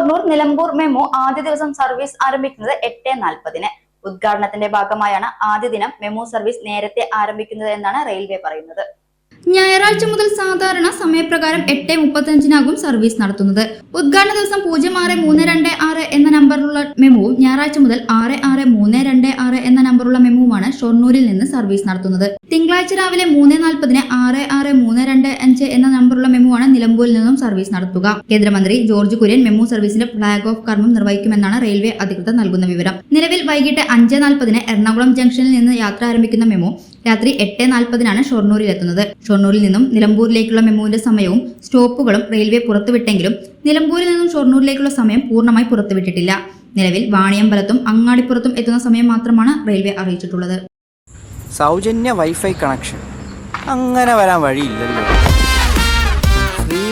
Shoranur Nilambur MEMU ആദ്യ ദിവസം service ആരംഭിക്കുന്നത് എട്ട് നാൽപ്പതിന്. ഉദ്ഘാടനത്തിന്റെ ഭാഗമായാണ് ആദ്യ ദിനം മെമു സർവീസ് നേരത്തെ ആരംഭിക്കുന്നത് എന്നാണ് റെയിൽവേ പറയുന്നത്. ഞായറാഴ്ച മുതൽ സാധാരണ സമയപ്രകാരം എട്ട് മുപ്പത്തഞ്ചിനാകും സർവീസ് നടത്തുന്നത്. ഉദ്ഘാടന ദിവസം പൂജ്യം ആറ് മൂന്ന് രണ്ട് ആറ് എന്ന നമ്പറിലുള്ള മെമുവും ഞായറാഴ്ച മുതൽ ആറ് ആറ് മൂന്ന് രണ്ട് ആറ് എന്ന നമ്പറുള്ള മെമുവുമാണ് ഷൊർണൂരിൽ നിന്ന് സർവീസ് നടത്തുന്നത്. തിങ്കളാഴ്ച രാവിലെ മൂന്ന് നാൽപ്പതിന് ആറ് ആറ് മൂന്ന് രണ്ട് അഞ്ച് എന്ന നമ്പറുള്ള മെമുവാണ് നിലമ്പൂരിൽ നിന്നും സർവീസ് നടത്തുക. കേന്ദ്രമന്ത്രി ജോർജ് കുര്യൻ മെമു സർവീസിന്റെ ഫ്ളാഗ് ഓഫ് കർമ്മം നിർവഹിക്കുമെന്നാണ് റെയിൽവേ അധികൃതർ നൽകുന്ന വിവരം. നിലവിൽ വൈകിട്ട് അഞ്ച് നാൽപ്പതിന് എറണാകുളം ജംഗ്ഷനിൽ നിന്ന് യാത്ര ആരംഭിക്കുന്ന മെമു രാത്രി എട്ട് നാൽപ്പതിനാണ് ഷൊർണൂരിൽ എത്തുന്നത് ഷൊർണൂരിൽ നിന്നും നിലമ്പൂരിലേക്കുള്ള മെമുവിന്റെ സമയവും സ്റ്റോപ്പുകളും റെയിൽവേ പുറത്തുവിട്ടെങ്കിലും നിലമ്പൂരിൽ നിന്നും ഷൊർണൂരിലേക്കുള്ള സമയം പൂർണമായി പുറത്തുവിട്ടിട്ടില്ല. നിലവിൽ വാണിയമ്പലത്തും അങ്ങാടിപ്പുറത്തും എത്തുന്ന സമയം മാത്രമാണ് റെയിൽവേ അറിയിച്ചിട്ടുള്ളത്. സൗജന്യ വൈഫൈ കണക്ഷൻ. അങ്ങനെ വരാൻ വഴിയില്ലല്ലോ.